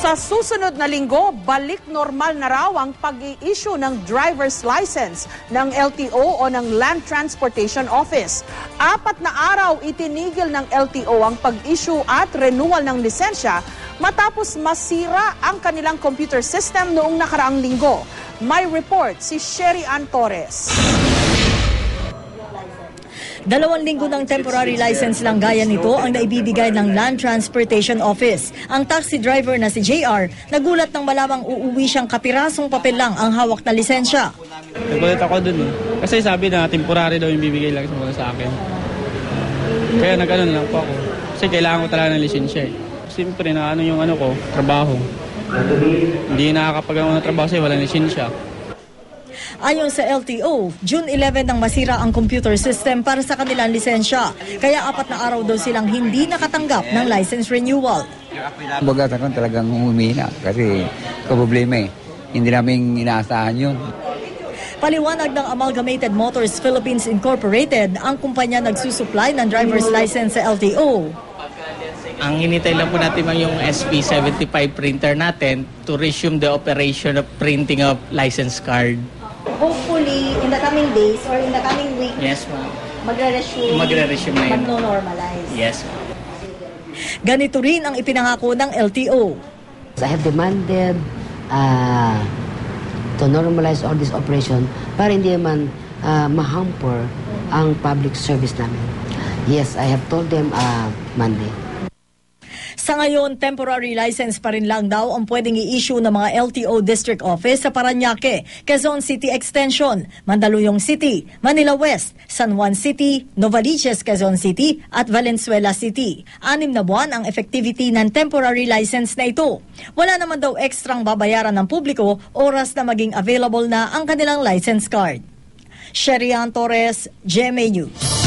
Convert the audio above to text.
Sa susunod na linggo, balik normal na raw ang pag-i-issue ng driver's license ng LTO o ng Land Transportation Office. Apat na araw itinigil ng LTO ang pag-issue at renewal ng lisensya matapos masira ang kanilang computer system noong nakaraang linggo. May report si Sherry Ann Torres. Dalawang linggo ng temporary license lang gaya nito ang naibibigay ng Land Transportation Office. Ang taxi driver na si JR, nagulat nang malamang uuwi siyang kapirasong papel lang ang hawak na lisensya. Nagulat ako dun eh. Kasi sabi na temporary daw yung bibigay lang sa akin. Kaya nag-ano lang po ako. Kasi kailangan ko talaga ng lisensya eh. Siyempre na ano yung ano ko, trabaho. Hindi nakakapag ng trabaho kasi walang lisensya. Ayon sa LTO, June 11 nang masira ang computer system para sa kanilang lisensya. Kaya apat na araw daw silang hindi nakatanggap ng license renewal. Baga ako talagang humina kasi problema eh. Hindi namin inaasahan yun. Paliwanag ng Amalgamated Motors Philippines Incorporated, ang kumpanya nagsusupply ng driver's license sa LTO. Ang hinintay lang po natin mang yung SP75 printer natin to resume the operation of printing of license card. Hopefully, in the coming days or in the coming week, Yes, ma'am. magre-resume, Magre-resume na yun. magno-normalize. Yes, ma'am. Ganito rin ang ipinangako ng LTO. I have demanded uh, to normalize all this operation para hindi naman uh, mahamper ang public service namin. Yes, I have told them uh, Monday. Sa ngayon, temporary license pa rin lang daw ang pwedeng i-issue ng mga LTO District Office sa Paranaque, Quezon City Extension, Mandaluyong City, Manila West, San Juan City, Novaliches, Quezon City at Valenzuela City. Anim na buwan ang effectivity ng temporary license na ito. Wala naman daw ekstrang babayaran ng publiko oras na maging available na ang kanilang license card. Sherian Torres, GMA News.